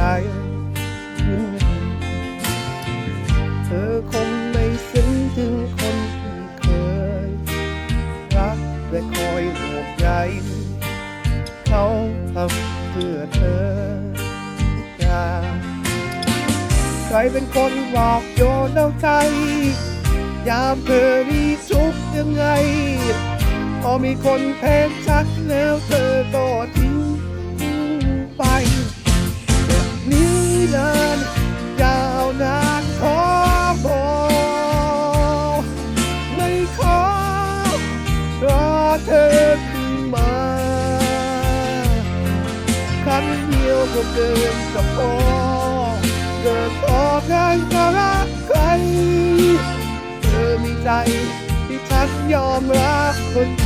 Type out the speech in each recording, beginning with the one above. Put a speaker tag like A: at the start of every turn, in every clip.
A: อย่างไรเธอคงไม่ซึ้งถึงคนที่เคย รักและคอยห่วงใยเขาทำเพื่อเธอทุกอย่างใครเป็นคนบอกโยนเอาใจ ยามเธอมีทุกข์ยังไง พอมีคนแทนชักแล้วเธอก็ทิ้ง นี้นานยาวนานขอบอกไม่ขอรอเธอขึ้นมาครั้งเดียวก็เกินกับพอเกิดพอกันจะรักใคร เธอมีใจที่ฉันยอมรับคน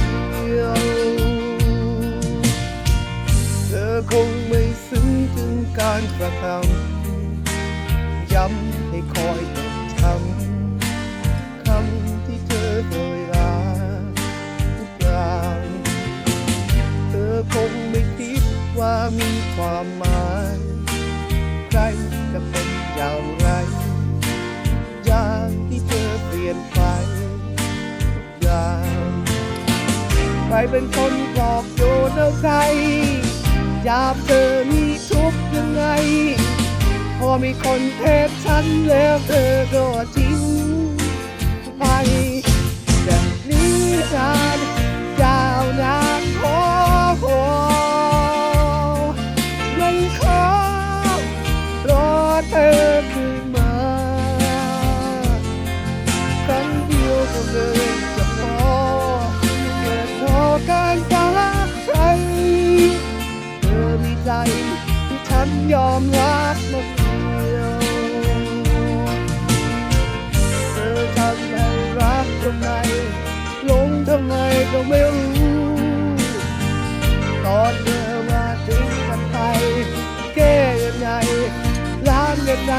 A: ระทำย้ำให้คอยจดจำคำที่เธอเคยรักทุกอย่างเธอคงไม่คิดว่ามีความหมายใครจะเป็นอย่างไร อย่างที่เธอเปลี่ยนไปทุกอย่างใครเป็นคนบอกโยนเอาใจยามเธอมี ไง พอมีคนเทศฉันแล้วเธอก็ทิ้ ไม่รู้ ตอนเธอมาถึงกันไปแก้ยังไงล้างยังไง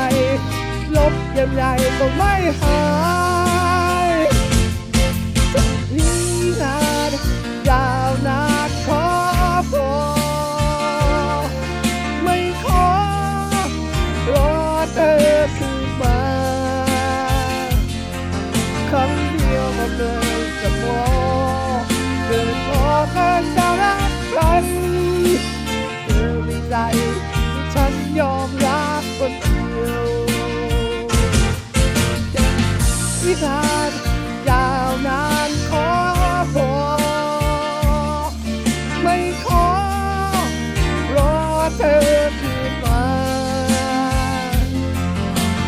A: ลบยังไงก็ไม่หาย ที่นานยาวนานขอพอไม่ขอรอเธอคืนมา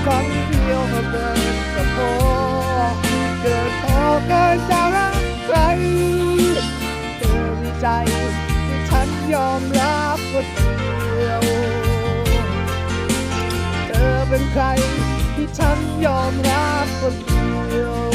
A: ครั้งเดียวก็เกินจะพอเกิดพอเกินจะรักใครเธอมีใจที่ฉันยอมรับคนเดียวเธอเป็นใครที่ฉันยอมรับคนเดี still